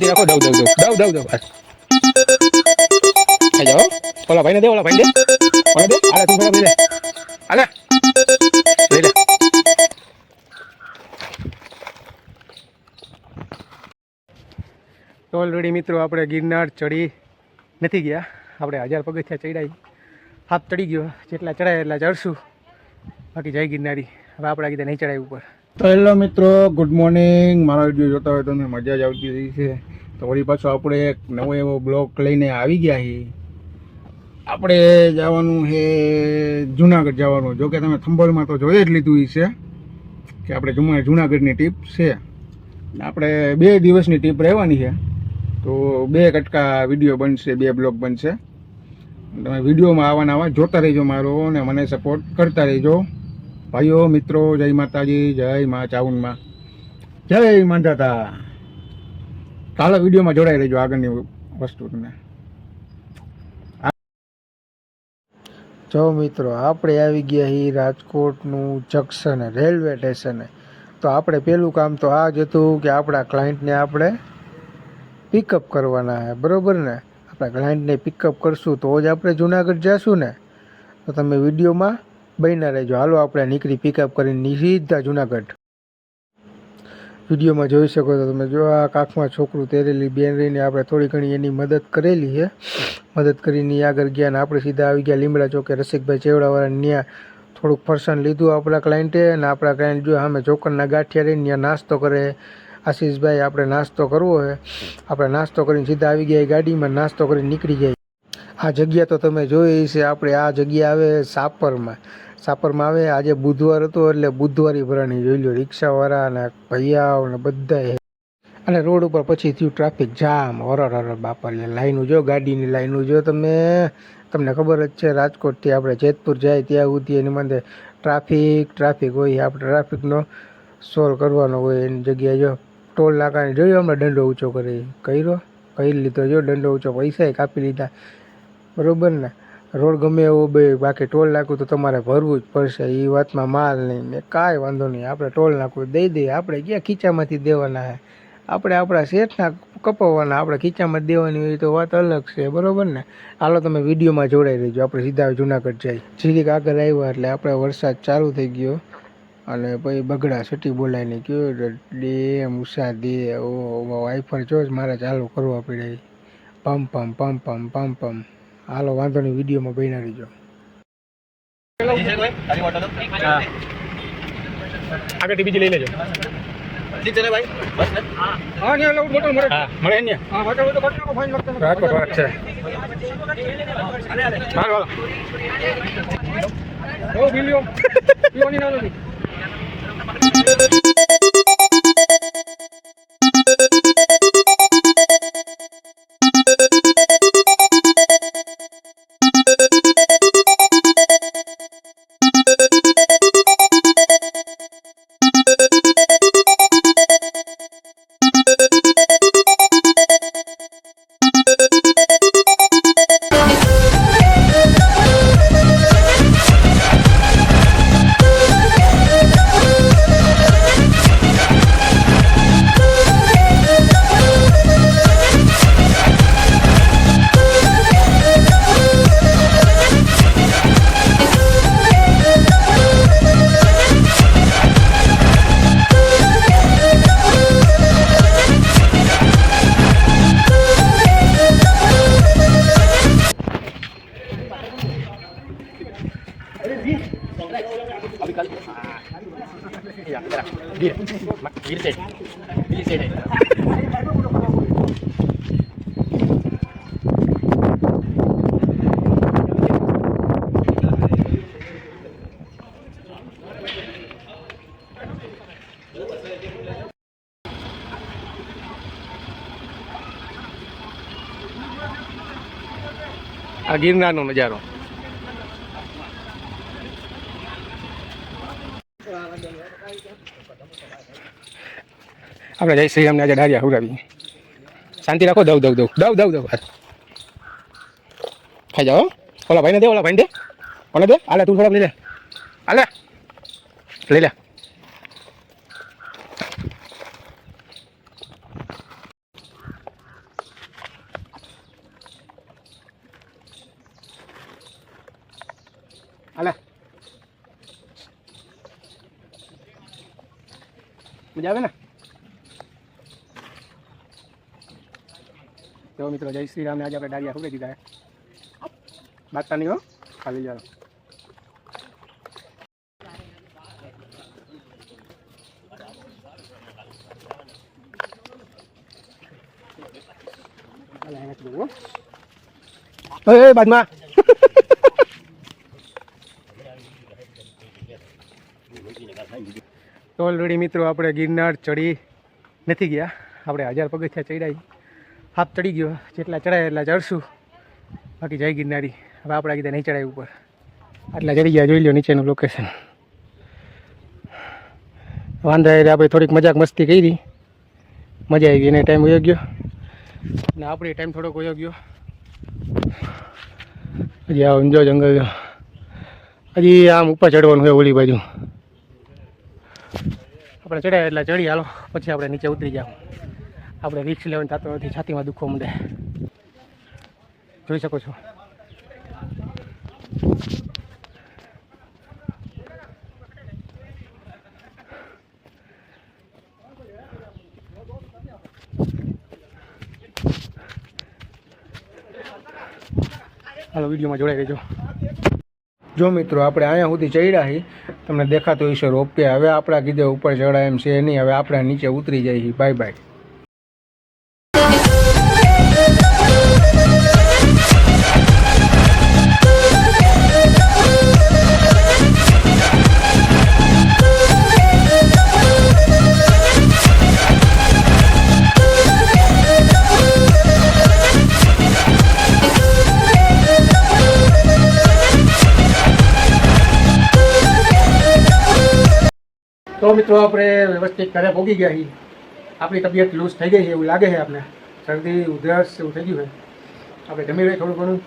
શાંતિ રાખો દઉં દઉં દઉં દઉં દઉં બસ આ જાઓ ઓલા ભાઈને દે, ઓલા ભાઈને દે. ઓલા દે. આલા તું લઈ લે આલે લઈ લે. તો ઓલરેડી મિત્રો આપણે ગિરનાર ચડી નથી ગયા. આપણે હજાર પગથિયા ચડાવી હાથ ચડી ગયો. જેટલા ચડાય એટલા ચડશું બાકી જય ગિરનારી. હવે આપણે કીધે નહીં ચડાય ઉપર. તો હેલો મિત્રો, ગુડ મોર્નિંગ. મારો વીડિયો જોતા હોય તમને મજા જ આવતી રહી છે. તો વળી પાછો આપણે એક નવો એવો બ્લોક લઈને આવી ગયા છીએ આપણે જવાનું છે જુનાગઢ જવાનું. જો કે તમે થંભોલમાં તો જોઈ જ લીધું છે કે આપણે જુના જુનાગઢની ટ્રીપ છે. આપણે બે દિવસની ટ્રીપ રહેવાની છે. તો બે કટકા વીડિયો બનશે, બે બ્લોગ બનશે. તમે વિડીયોમાં આવવાના આવા જોતા રહેજો મારો અને મને સપોર્ટ કરતા રહેજો. ભાઈઓ, મિત્રો, જય માતાજી, જય મા ચાઉનમાં. જય માંધાતા. કાલે વિડીયોમાં જોડાઈ રહેજો આગળની વસ્તુ તમને. જો મિત્રો, આપણે આવી ગયા હી રાજકોટનું જંકશન, રેલવે સ્ટેશને. તો આપણે પહેલું કામ તો આ જ હતું કે આપણા ક્લાયન્ટને આપણે પિકઅપ કરવાના છે બરાબર ને? આપણા ક્લાયન્ટને પિકઅપ કરશું તો જ આપણે જુનાગઢ જઈશું ને? તો તમે વિડીયોમાં બન્યા રહેજો. હાલો, આપણે નીકળી પિકઅપ કરીને સીધા જુનાગઢ. વિડીયોમાં જોઈ શકો તો તમે. જો આ કાખમાં છોકરું તેરેલી બેન રહીને આપણે થોડી ઘણી એની મદદ કરેલી છે. મદદ કરીને આગળ ગયા ને આપણે સીધા આવી ગયા લીમડા ચોકે. રસિકભાઈ ચેવડાવાળા ત્યાં થોડુંક ફરસાણ લીધું આપણા ક્લાયન્ટે અને આપણા ક્લાયન્ટ જો અમે ચોકરના ગાંઠિયા રહીને ત્યાં નાસ્તો કરે. આશીષભાઈ, આપણે નાસ્તો કરવો હોય આપણે નાસ્તો કરીને સીધા આવી ગયા ગાડીમાં, નાસ્તો કરીને નીકળી ગયા. આ જગ્યા તો તમે જોઈ છે આપણે આ જગ્યા આવે સાપરમાં. સાપરમાં આવે. આજે બુધવાર હતો એટલે બુધવારી ભરાણી જોઈ લો રિક્ષાવાળા અને ભૈયાઓ ને બધા અને રોડ ઉપર પછી થયું ટ્રાફિક જામ. હરર હરર બાપા લે લાઈનું જો, ગાડીની લાઈનું જો તમે. તમને ખબર જ છે, રાજકોટથી આપણે જેતપુર જાય ત્યાં સુધી એની માટે ટ્રાફિક ટ્રાફિક હોય, આપણે ટ્રાફિકનો સોલ્વ કરવાનો હોય એની જગ્યાએ જો. ટોલ નાકાને જોયો હમણાં દંડો ઊંચો કરી? કર્યો? કરી લીધો જો, દંડો ઊંચો પૈસા કાપી લીધા. બરાબર ને? રોડ ગમે એવો બે બાકી ટોલ નાખવું તો તમારે ભરવું જ પડશે. એ વાતમાં માલ નહીં ને કાંઈ વાંધો નહીં. આપણે ટોલ નાખવું દઈ દઈએ. આપણે ક્યાં ખીચામાંથી દેવાના હે? આપણે આપણા શેઠના કપાવવાના, આપણે ખીચામાં દેવાની હોય તો વાત અલગ છે, બરાબર ને? હાલો, તમે વિડીયોમાં જોડાઈ રહેજો. આપણે સીધા જુનાગઢ જઈ જીરીક આગળ આવ્યા એટલે આપણે વરસાદ ચાલુ થઈ ગયો. અને પછી બગડા સટી બોલાવીને ગયો ડે ઉષા દે ઓ વાઈફર જો જ મારે ચાલુ કરવા પડે પમ પમ પમ પમ પમ પમ. હાલો વાંધો નહીં વિડીયોમાં બહેના રહીજો. આગળથી બીજી લઈ લેજો. રાજકોટ છે. હાલો હાલો. ઓ વિલિયમ પીવાની ના નથી આ ગિરનારનો નજારો આપણે જય શ્રી રામને આજે ડારિયા હુરાવી શાંતિ રાખો, દઉં દઉં દઉં દઉં દઉં દઉં બસ ખાઈ જાઓ ઓલા ભાઈને દે, ઓલા ભાઈને દે. ઓલા દે આલે તું થોડાક લઈ લે. આલે લઈ લે. મજા આવે ને? તો મિત્રો, જય શ્રી રામને આજે આપણે ડાળિયા ખોલી દીધા બાકતા નહીં હો. ખાલી જાઓ. બાદમાં. તો ઓલરેડી મિત્રો આપણે ગિરનાર ચડી નથી ગયા. આપણે હજાર પગથિયા ચડ્યા હાફ ચડી ગયો. જેટલા ચડાય એટલા ચડશું. બાકી જય ગિરનારી. હવે આપણે કીધા નહીં ચડાય ઉપર. આટલા ચડી ગયા. જોઈ લો નીચેનું લોકેશન વાંધા એટલે આપણે થોડીક મજાક મસ્તી કરી. મજા આવી ગઈ એને ટાઈમ વયો ગયો. ને આપણે ટાઈમ થોડોક વયો ગયો. હજી આવો, જો જંગલ. હજી આમ ઉપર ચડવાનું હોય ઓલી બાજુ. આપણે ચડ્યા એટલે ચડી હાલો. પછી આપણે નીચે ઉતરી જાવ આપણે રિક્સ લેવાની થતો નથી છાતીમાં દુખવા માંડે. જોઈ શકો છો. હાલો, વિડીયોમાં જોડાઈ રહેજો. જો મિત્રો, આપણે અહીંયા સુધી ચડ્યા છીએ તમને દેખાતો હશે રોપવે. હવે આપણા કીધે ઉપર ચડાય એમ છે નહીં. હવે આપણે નીચે ઉતરી જઈએ છીએ બાય બાય મિત્રો આપણે વ્યવસ્થિત ઘરે ભોગી ગયા છીએ. આપણી તબિયત લૂઝ થઈ ગઈ છે એવું લાગે છે આપણે શરદી, ઉધરસ એવું થઈ ગયું છે. આપણે જમી લઈએ થોડું ઘણું.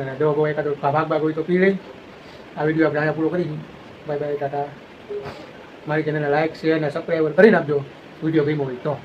અને દવા બવા એકાદો ભાગ ભાગ હોય તો પી લઈ આ વીડિયો આપણે અહીંયા પૂરો કરી બાય બાય ટાટા. મારી ચેનલને લાઇક શેર અને સબસ્ક્રાઈબર કરી નાખજો. વીડિયો ગમ્યો હોય તો.